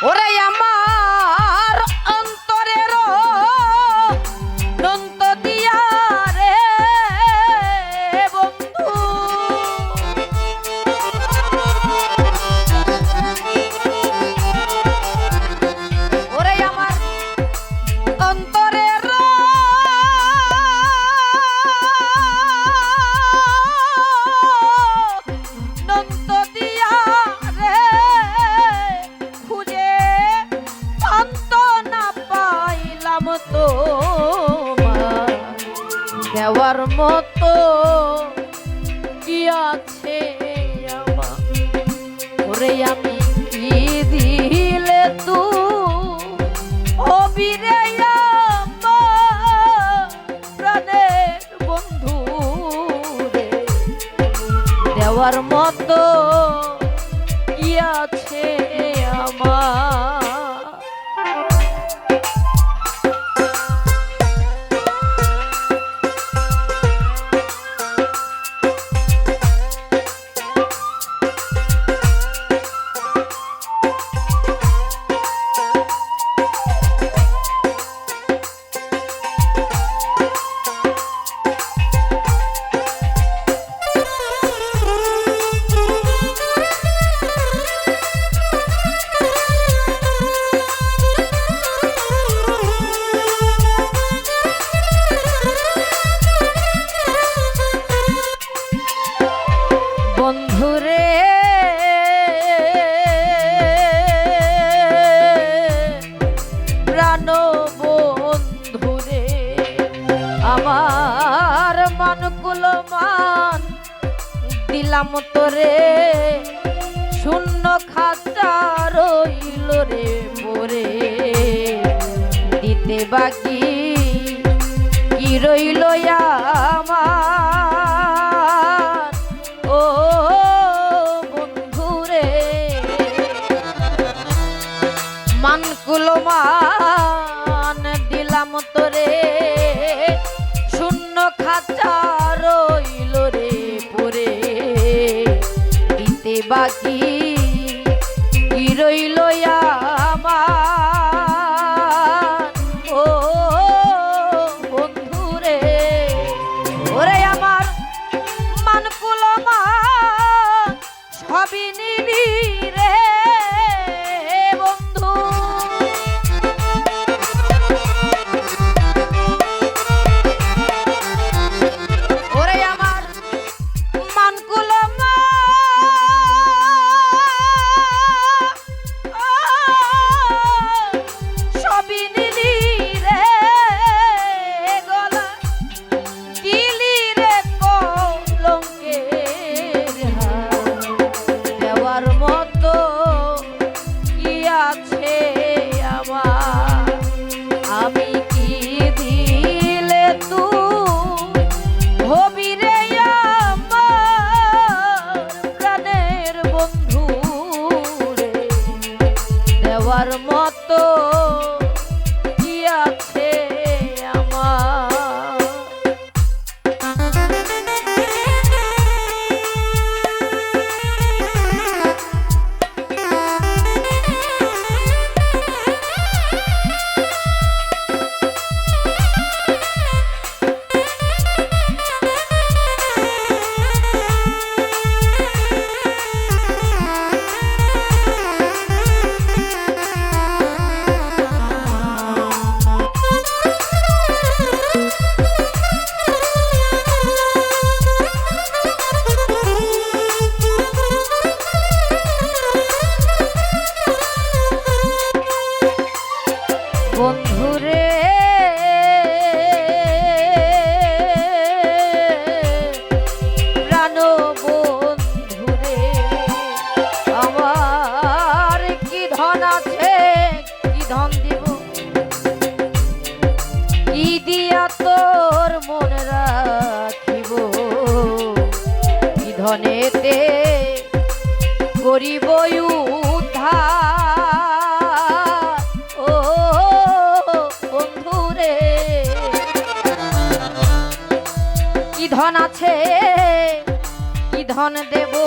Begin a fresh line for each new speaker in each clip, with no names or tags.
¡Órale! কি আছে আমার। ওরে আমি কি দিলে তু অবিরে প্রাণের বন্ধু দেওয়ার মতো শূন্য খাতা রইল রে মোরে। দিতে বাকি কি রইল আমার? ও বন্ধুরে মানকুলো মা করে গরিব উদ্ধার। ও বন্ধুরে কি ধন আছে? কি ধন দেবো?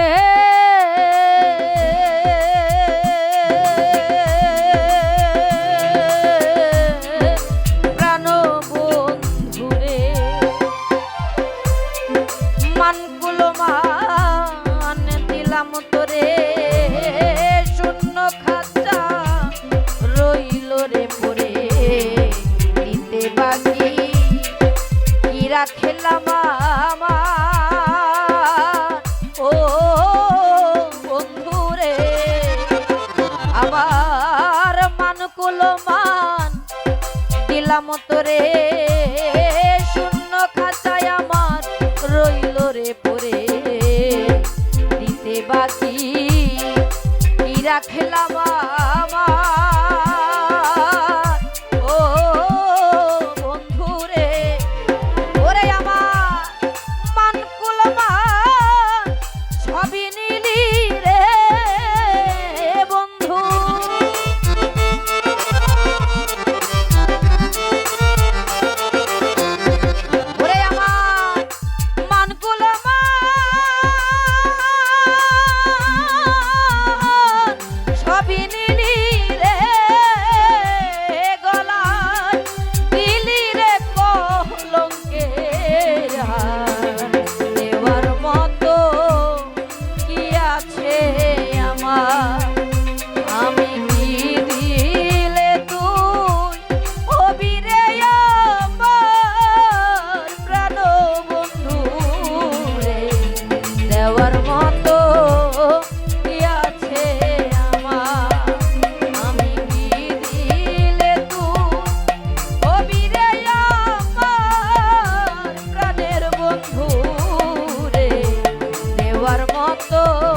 hey. happiness. দেওয়ার